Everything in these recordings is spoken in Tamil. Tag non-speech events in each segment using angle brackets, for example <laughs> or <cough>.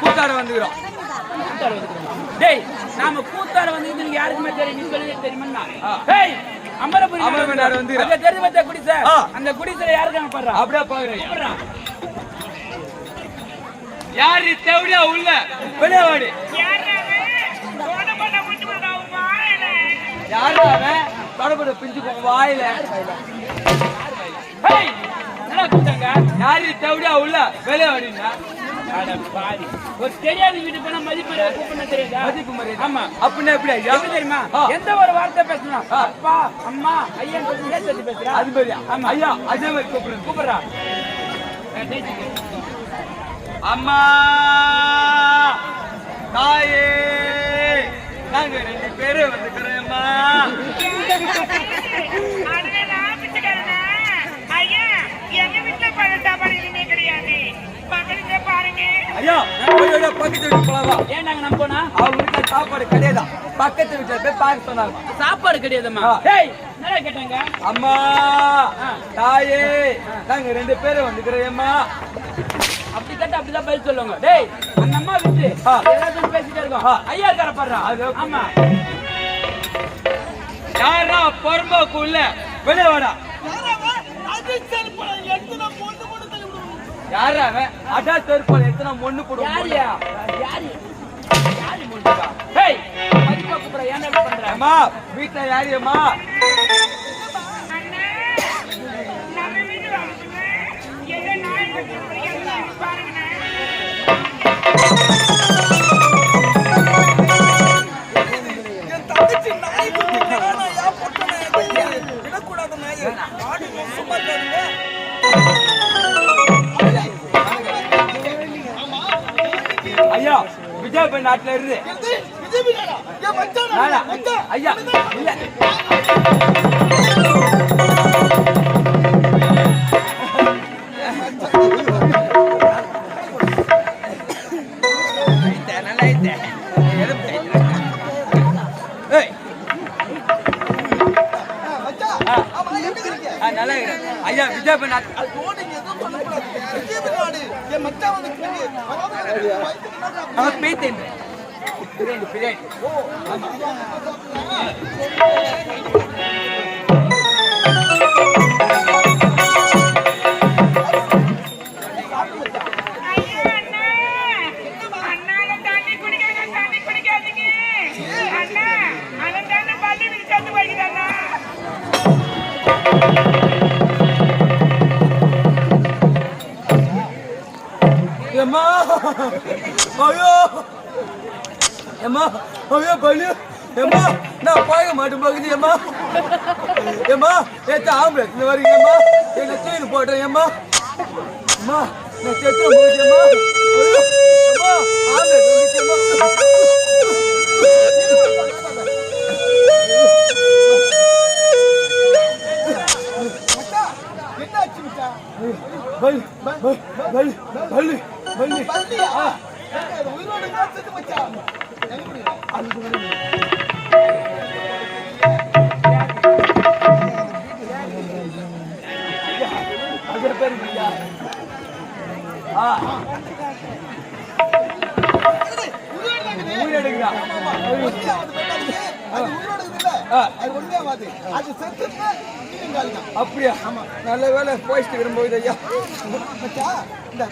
கூத்தாட வந்துக்கிறோம் டேய் நாம கூத்தாட வந்து யாருக்குமே தெரியும் சொல்லி தெரியுமா. டேய் அமரபுரி நாடு வந்துக்கிறான். அந்த தெரிஞ்சு பார்த்த குடிசை. அந்த குடிசையில யாருக்காங்க பாடுறா அப்படியே பாக்குறேன் யாரு தேவடியா உள்ள வெளியே வாடி யாரு அவன் தொடப்பட பிஞ்சு போங்க வாயில. யாரு தேவடியா உள்ள? வெளியே பாவி. ஒரு தெரியாத வீட்டுக்கு போனா மதிப்பு மதிப்பு மரியாதை. ஆமா. அப்படின்னா எப்படி ஐயா? தெரியுமா. எந்த ஒரு வார்த்தை பேசணும். அப்பா அம்மா சொல்லி சேர்த்து பேசுறா? அது ஆமா. ஐயா அதே மாதிரி கூப்பிடுங்க. கூப்பிடுறா? அம்மா தாயே. நாங்க ரெண்டு பேரும் வந்துக்கிறோம்மா. ஐயா பக்கத்து வீட்டு போலாவா ஏன் நாங்க நம்போனா அவங்க வீட்டுல சாப்பாடு கிடையாதா? பக்கத்து வீட்டுல போய் பார்க்க சொன்னாங்க. சாப்பாடு என்னடா கேட்டாங்க? அம்மா தாயே நாங்க ரெண்டு பேரும் வந்துக்கிறோம்மா. அப்படி கேட்டா அப்படிதான் பதில் சொல்லுவாங்க. டேய் அந்த அம்மா விட்டு. எல்லாத்தையும் பேசிட்டே இருக்கோம். ஐயா கரப்படுறா அது- ஆமா. யாரா பொறும்போக்குள்ள? வெளியே வாடா. யாரா அவன்? அடா தெருப்பால் எத்தனை மொண்ணு போடுவோம் யாரியா? யாரு? யாரு முழுக்கா டேய். மதிப்பா கூப்பிடுற. ஏன் இப்படி பண்ற? அம்மா வீட்டுல யாரியம்மா நாயே. ஐயா நாட்டுல இருந்து விஜய் மச்சானா? நானா? மச்சான். ஐயா இல்ல. அப்படி- அவன் பேத்தேன் பிரியாணி பிரியாணி. ஐயோ! ஏம்மா ஐயோ பலு ஏம்மா நான் போக மாட்டேன் பகுதி. ஏம்மா. ஏம்மா ஏத்த ஆம்புலன்ஸ் இந்த வரீங்க ஏம்மா. என்ன தூக்கி போட்டேன் ஏம்மா. அம்மா நான் செத்து போயிட்டு ஐயோ அம்மா ஆம்புலன்ஸ் வந்துச்சு பலு பலு பலு பலு பலு பல்லியா? உயிரோட செத்து மச்சான்? அது பேர் இல்லையா ஆ. அது உயிரோட? ஆ. அது ஒல்லியாவாது. அது செத்துட்டுனா அப்படியா? நல்ல வேலை போயிட்டு விரும்புவது ஐயா. இந்த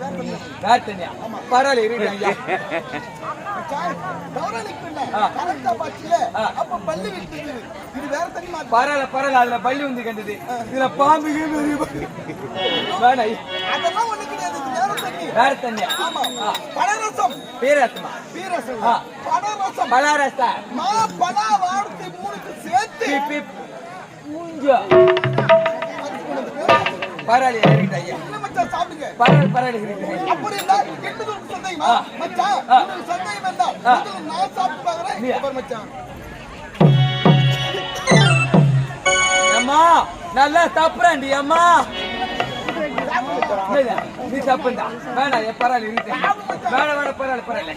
வேற பண்ணு. வேட்டனியா பரவாயில்ல இருக்கேன் ஐயா. பரவாயில்ல பரவாயில்ல. அதுல பள்ளி வந்து கண்டது. இதுல பாம்பு இருக்கு. அதெல்லாம் ஒண்ணு கிடையாது. வேற தண்ணி. ஆமா. பேராத்தமா பீரசம். ஆ. பனரசம். பலாரசா? மா, பலா, வார்த்தை மூணுக்கு சேர்த்து பிப் பிப். மூஞ்சா? நல்லா தப்புறாண்டி அம்மா. நீ தப்புண்டா வேணாம் ஏ, பரவாயில்ல இருக்கட்டும் வேணாம் வேணாம் பரவாயில்ல பரவாயில்ல.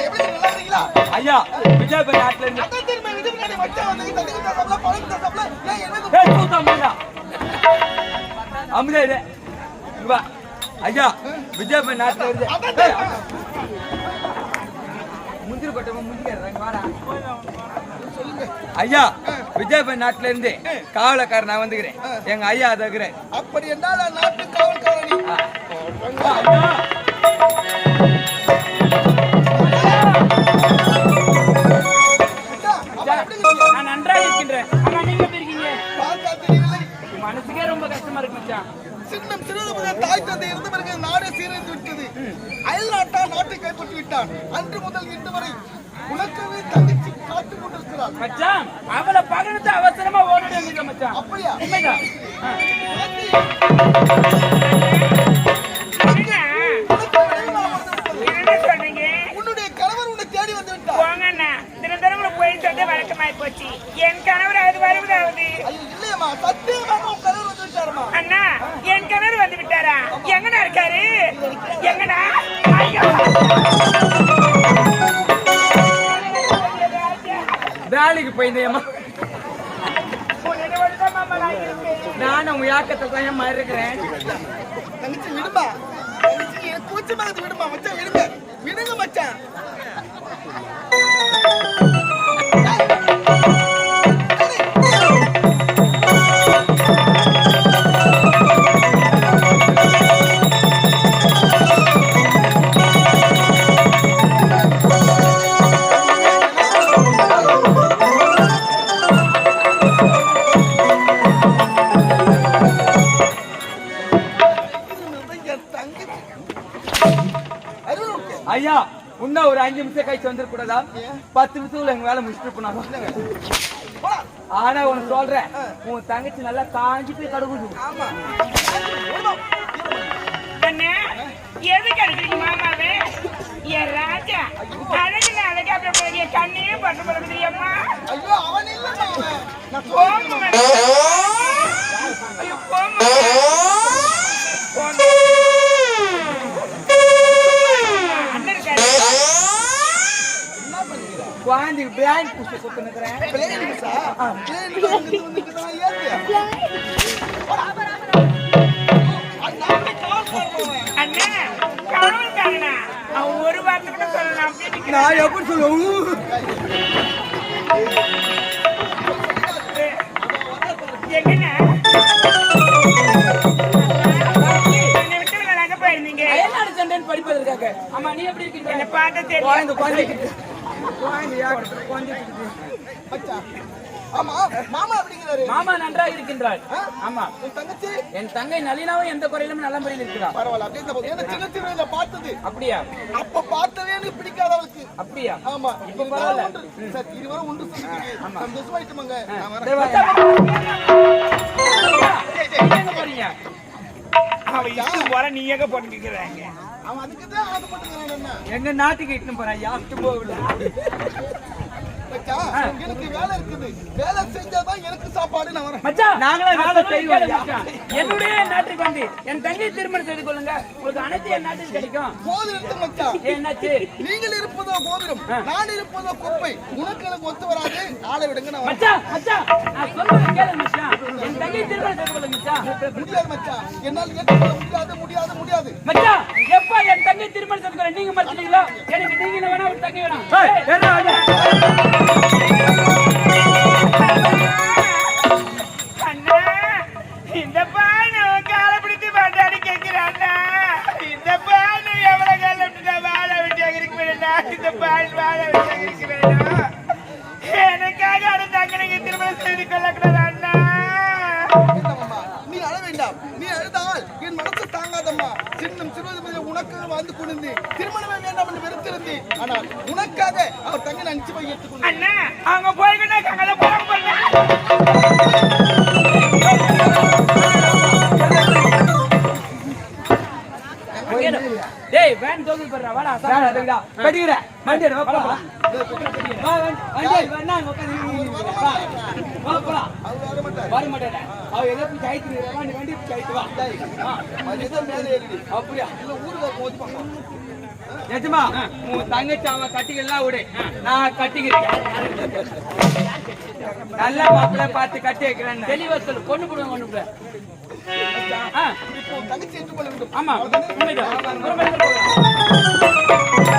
எப்படி ஐயா விஜயபுரி நாட்டுல இருந்து அமுதே இது. ஐயா விஜயப நாட்டுல இருந்து முந்திரி கொட்டமா முந்திரி ஐயா விஜயப நாட்டுல இருந்து காவலக்கார நான் வந்துக்கிறேன். எங்க ஐயா அதுக்கிறேன் அப்படி என்றால் நாட்டு காவல்காரணி தங்கச்சி காத்துக் கொண்டிருக்கிறாள் மச்சான் அவளை பகனத்தை அவசரமா ஓட வேண்டியது மச்சான். அப்படியா? உண்மைதான் உன்னுடைய கணவர் உன்னை தேடி வந்து விட்டார். போங்கண்ணா தினம் தினம் போய் சொல்ல வழக்கமாய் போச்சு. என் கணவர் அது வருவதாவது? இல்லையம்மா சத்தியமாக உன் கணவர் வந்து விட்டாரம்மா அண்ணா என் கணவர் வந்து விட்டாரா? எங்கண்ணா இருக்காரு? எங்கண்ணா? ஐயோ. போயிருந்தேம்மா <laughs> நான் உங்க யாக்கத்தை தான் ஏம்மா இருக்கிறேன். இன்னும் ஒரு அஞ்சு நிமிஷம் கழிச்சு வந்துடக்கூடாதா பத்து நிமிஷத்துல எங்க வேலை முடிச்சுட்டு போனாங்க. ஆனா உனக்கு சொல்றேன் உன் தங்கச்சி நல்லா காஞ்சி போய் கடுகுது. எதுக்கு அடிக்கிறீங்க மாமாவே? என் ராஜா அழகுல அழகா அப்புறம் என் கண்ணையே பட்டு படுக்குது அம்மா ஐயோ அவன் இல்லம்மா குழந்தைக்கு பிளான் நிக்கிறேன் வந்து அண்ணா காவல்காரனா அவன் ஒரு வார்த்தை கூட சொல்லலாம் அப்படின்னு நான் எப்படி எங்கண்ணா? என்னை சண்டைன்னு படிப்பதற்காக ஆமா நீ எப்படி என்னை இருக்கீங்க பார்த்த குழந்தை தெரியும் குழந்தைக்கு. குழந்தை மாமா நன்றாக இருக்கின்றாள்? ஆமா. உன் தங்கச்சி என் தங்கை நளினாவும் எந்த குறையிலும் நல்ல முறையில் இருக்கிறாள் பரவாயில்ல அப்படியே இந்த போது. ஏன்னா சின்ன சின்ன பார்த்தது. அப்படியா? அப்ப பார்த்தவே எனக்கு பிடிக்காத அவளுக்கு. அப்படியா? ஆமா. இப்ப பரவாயில்ல. சார் இருவரும் உண்டு சொல்லிட்டு சந்தோஷமாயிட்டுமாங்க. அவன் இஷ்டம் போல நீ எங்க அவன் அதுக்கு தான் ஆசைப்பட்டுக்கிறான் என்ன? எங்க நாட்டுக்கு இட்டுன்னு போறேன் யாருக்கு போகல எனக்கு வேலை இருக்குது. வேலை செஞ்சாதான் எனக்கு சாப்பாடு நான் வரேன். என்னுடைய நாட்டுக்கு வந்து என் தங்கை திருமணம் செய்து கொள்ளுங்க உங்களுக்கு அனைத்து என் நாட்டில் கிடைக்கும். என்னாச்சு? நீங்கள் இருப்பதோ கோபுரம் நான் இருப்பதோ குப்பை. உனக்கு எனக்கு ஒத்து வராது. ஆளை விடுங்க நான் வரேன். மச்சான் மச்சான் நான் சொல்றது கேளு மச்சான் என் தங்கை திருமணம் செய்து கொள்ளுங்க மச்சான் முடியாது மச்சான் என்னால் ஏற்றுக்கொள்ள முடியாது முடியாது முடியாது. மச்சான் எப்ப என் தங்கை திருமணம் செய்து கொள்ள நீங்க மறுத்தீங்களோ செய்து கொள்ளக்கூடாது அண்ணா வேண்டாமம்மா. நீ அழ வேண்டாம். நீ அழுதால் என் மனசு தாங்காதம்மா. சின்னம் சிறுவது உனக்கு வாழ்ந்து கொண்டு திருமணமே வேண்டாம் என்று வெறுத்திருந்தேன். ஆனால் உனக்காக அவர் தங்கை நான் நிச்சயமாக ஏற்றுக்கொண்டு அண்ணா அவங்க போய்கிட்டா கங்கல போறாங்க பாருங்க டேய் வேன் தோல்வி பண்றா வாடா. கட்டிக்கிறேன். நிஜமா உன் தங்கச்சி அவன் கட்டிக்கலாம் விடு நான் கட்டிக்கிறேன் நல்ல மாப்பிள்ளை பார்த்து கட்டி வைக்கிறேன் தெளிவா சொல்லு பொண்ணு ஏற்றுக்கொள்ள வேண்டும் ஆமா உண்மைதான்.